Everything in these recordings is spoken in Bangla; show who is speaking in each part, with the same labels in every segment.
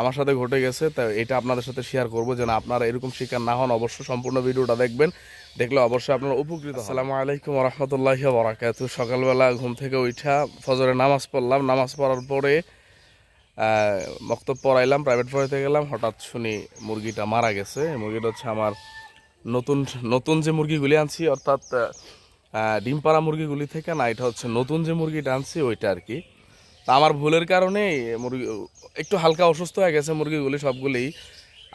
Speaker 1: আমার সাথে ঘটে গেছে তা এটা আপনাদের সাথে শেয়ার করব যেন আপনারা এরকম শিকার না হন। অবশ্যই সম্পূর্ণ ভিডিওটা দেখবেন দেখলে অবশ্যই আপনারা উপকৃত। আসসালামু আলাইকুম রহমতুল্লাহ বরাকাত সকালবেলা ঘুম থেকে উঠা ফজরে নামাজ পড়লাম। নামাজ পড়ার পরে বক্তব্য পড়াইলাম প্রাইভেট পড়াইতে গেলাম। হঠাৎ শুনি মুরগিটা মারা গেছে। মুরগিটা হচ্ছে আমার নতুন নতুন যে মুরগিগুলি আনছি অর্থাৎ ডিম পাড়া মুরগিগুলি থেকে না এটা হচ্ছে নতুন যে মুরগিটা আনছি ওইটা আর কি। তা আমার ভুলের কারণে মুরগি, একটু হালকা অসুস্থ হয়ে গেছে মুরগিগুলি সবগুলি।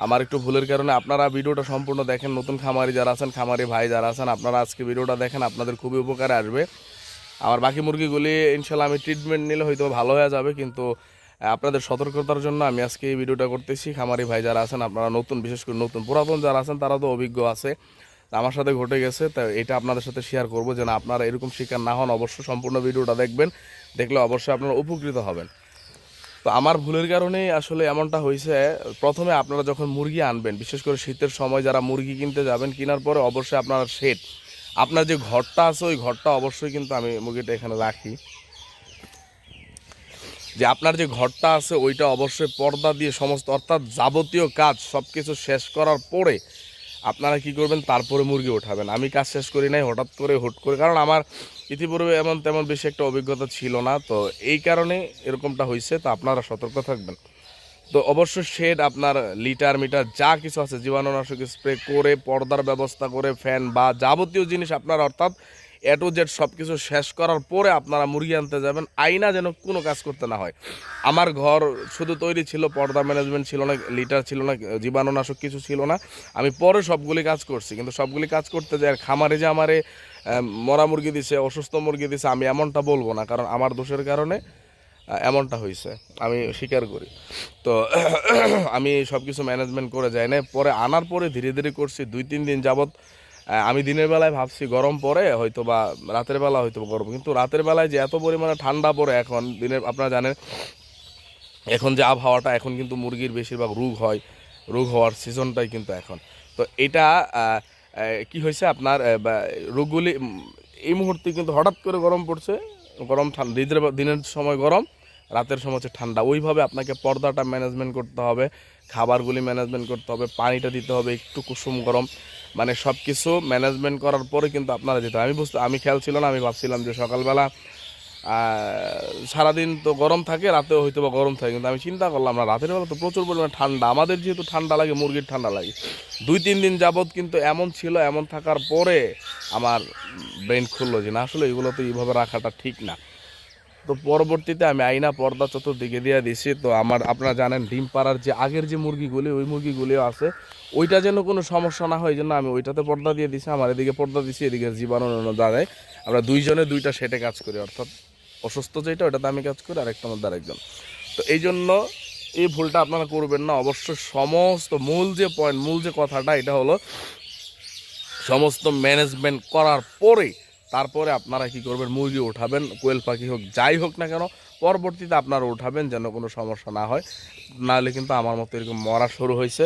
Speaker 1: আমার একটু ভুলের কারণে আপনারা ভিডিওটা সম্পূর্ণ দেখেন। নতুন খামারি যারা আছেন, খামারি ভাই যারা আছেন, আপনারা আজকে ভিডিওটা দেখেন, আপনাদের খুবই উপকারে আসবে। আমার বাকি মুরগিগুলি ইনশাল্লাহ আমি ট্রিটমেন্ট নিলে হয়তো ভালো হয়ে যাবে, কিন্তু আপনাদের সতর্কতার জন্য আমি আজকে এই ভিডিওটা করতেছি। খামারি ভাই যারা আছেন, আপনারা নতুন, বিশেষ করে নতুন পুরাতন যারা আছেন, তারা তো অভিজ্ঞ আছে। আমার সাথে ঘটে গেছে, তা এটা আপনাদের সাথে শেয়ার করব যেন আপনারা এরকম শিকার না হন। অবশ্যই সম্পূর্ণ ভিডিওটা দেখবেন, দেখলে অবশ্যই আপনারা উপকৃত হবেন। তো আমার ভুলের কারণে আসলে এমনটা হয়েছে, প্রথমে আপনারা যখন মুরগি আনবেন, বিশেষ করে শীতের সময় যারা মুরগি কিনতে যাবেন, কেনার পরে অবশ্যই আপনারা শেড আপনার যে ঘরটা আছে, ওই ঘরটা অবশ্যই কিন্তু আমি মুরগিটা এখানে রাখি। যে আপনার যে ঘরটা আছে, ওইটা অবশ্যই পর্দা দিয়ে সমস্ত, অর্থাৎ যাবতীয় কাজ সব কিছু শেষ করার পরে আপনারা কি করবেন? তারপরে মুরগি ওঠাবেন। আমি কাজ শেষ করি নাই, হঠাৎ করে হুট করে, কারণ আমার ইতিপূর্বে এমন তেমন বেশি একটা অভিজ্ঞতা ছিল না। তো এই কারণে এরকমটা হয়েছে তো আপনারা সতর্ক থাকবেন। তো অবশ্য শেড আপনার লিটার মিটার যা কিছু আছে, জীবাণুনাশক স্প্রে করে, পর্দার ব্যবস্থা করে ফ্যান বা যাবতীয় জিনিস আপনার, অর্থাৎ এ টু জেড সব কিছু শেষ করার পরে আপনারা মুরগি আনতে যাবেন। আইনা যেন কোনো কাজ করতে না হয়। আমার ঘর শুধু তৈরি ছিল পর্দা ম্যানেজমেন্ট ছিল না লিটার ছিল না জীবাণুনাশক কিছু ছিল না। আমি পরে সবগুলি কাজ করছি কিন্তু সবগুলি কাজ করতে যাই আর খামারে যে আমারে মরা মুরগি দিছে অসুস্থ মুরগি দিছে আমি এমনটা বলব না কারণ আমার দোষের কারণে এমনটা হয়েছে আমি স্বীকার করি। তো আমি সব কিছু ম্যানেজমেন্ট করে যাই না পরে আনার পরে ধীরে ধীরে করছি দুই তিন দিন আহ, আমি দিনের বেলায় ভাবছি গরম পড়ে হয়তো বা রাতের বেলা হয়তো গরম। কিন্তু রাতের বেলায় যে এত পরিমাণে ঠান্ডা পড়ে এখন, দিনের, আপনারা জানেন, এখন যে আবহাওয়াটা এখন কিন্তু মুরগির বেশিরভাগ রোগ হয়, রোগ হওয়ার সিজনটাই কিন্তু এখন। তো এটা কি হয়েছে আপনার রোগগুলি এই মুহূর্তে কিন্তু হঠাৎ করে গরম পড়ছে, গরম ঠান্ডা দিনের দিনের সময় গরম, রাতের সময় হচ্ছে ঠান্ডা। ওইভাবে আপনাকে পর্দাটা ম্যানেজমেন্ট করতে হবে, খাবারগুলি ম্যানেজমেন্ট করতে হবে, পানিটা দিতে হবে, একটু কুসুম গরম। মানে সব কিছু ম্যানেজমেন্ট করার পরে কিন্তু আপনারা যেতে আমি বুঝতে আমি খেয়াল ছিল না, আমি ভাবছিলাম যে সকালবেলা সারাদিন তো গরম থাকে, রাতেও হয়তো বা গরম থাকে, কিন্তু আমি চিন্তা করলাম না, রাতের বেলা তো প্রচুর পরিমাণে ঠান্ডা। আমাদের যেহেতু ঠান্ডা লাগে, মুরগির ঠান্ডা লাগে। দুই, তিন দিন যাবৎ কিন্তু এমন ছিল, এমন থাকার পরে আমার ব্রেন খুললো যে না, আসলে এগুলো তো এইভাবে রাখাটা ঠিক না। তো পরবর্তীতে আমি আইনা পর্দা চতুর্দিকে দিয়ে দিছি। তো আমার, আপনারা জানেন, ডিম পাড়ার যে আগের যে মুরগিগুলি, ওই মুরগিগুলিও আছে। ওইটা যেন কোনো সমস্যা না হয় জন্য আমি ওইটাতে পর্দা দিয়ে দিছি। আমার এদিকে পর্দা দিছি, এদিকে জীবাণু দাঁড়ায়। আমরা দুইজনে দুইটা সেটে কাজ করি, অর্থাৎ অসুস্থ যেটা ওইটাতে আমি কাজ করি, আরেকটা মধ্যে আরেকজন। তো এই জন্য এই ভুলটা আপনারা করবেন না। অবশ্যই সমস্ত মূল যে পয়েন্ট মূল যে কথাটা, এটা হলো, সমস্ত ম্যানেজমেন্ট করার পরে তারপরে আপনারা কি করবেন? মুরগি উঠাবেন, কোয়েল পাখি হোক, যাই হোক না কেন, পরবর্তীতে আপনারা উঠাবেন যেন কোনো সমস্যা না হয়। নাহলে কিন্তু আমার মতো এরকম মরা শুরু হয়েছে।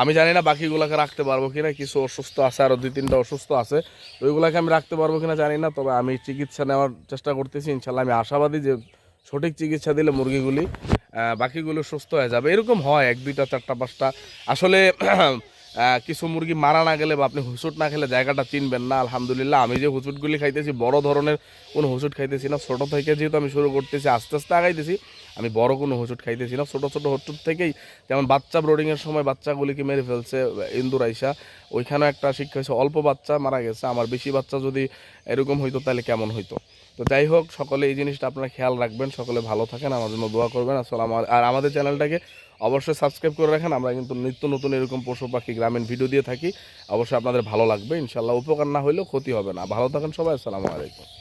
Speaker 1: আমি জানি না বাকিগুলোকে রাখতে পারব কিনা, কিছু অসুস্থ আছে আরও দুই তিনটা অসুস্থ আছে। ওইগুলোকে আমি রাখতে পারব কিনা জানি না, তবে আমি চিকিৎসা নেওয়ার চেষ্টা করতেছি, ইনশাল্লাহ আমি আশাবাদী যে সঠিক চিকিৎসা দিলে মুরগিগুলি বাকিগুলো সুস্থ হয়ে যাবে। এরকম হয়, এক, দুইটা, চারটা, পাঁচটা। আসলে কিছু মুরগি মারা না গেলে বা আপনি হুসুট না খেলে জায়গাটা চিনবেন না, আলহামদুলিল্লাহ। আমি যে হুসুটগুলি খাইতেছি, বড় ধরনের কোনো হুসুট খাইতেছি না। ছোটো থেকে যেহেতু আমি শুরু করতেছি, আস্তে আস্তে আগাইতেছি, আমি বড় কোনো হুসুট খাইতেছি না। ছোটো ছোটো হুসুট থেকেই যেমন বাচ্চা ব্রোডিংয়ের সময় বাচ্চাগুলিকে মেরে ফেলছে, ইন্দুর আইসা, ওইখানেও একটা শিক্ষা হয়েছে, অল্প বাচ্চা মারা গেছে, আমার বেশি বাচ্চা যদি এরকম হইতো তাহলে কেমন হইতো? তো যাই হোক, সকলে এই জিনিসটা আপনারা খেয়াল রাখবেন, সকলে ভালো থাকেন, আমার জন্য দোয়া করবেন। আসলে আমার আর আমাদের চ্যানেলটাকে অবশ্যই সাবস্ক্রাইব করে রাখেন। আমরা কিন্তু নিত্য নতুন এরকম পশু পাখি গ্রামীণ ভিডিও দিয়ে থাকি। অবশ্যই আপনাদের ভালো লাগবে। ইনশাল্লাহ উপকার না হলেও ক্ষতি হবে না। ভালো থাকেন সবাই। আসসালামু আলাইকুম।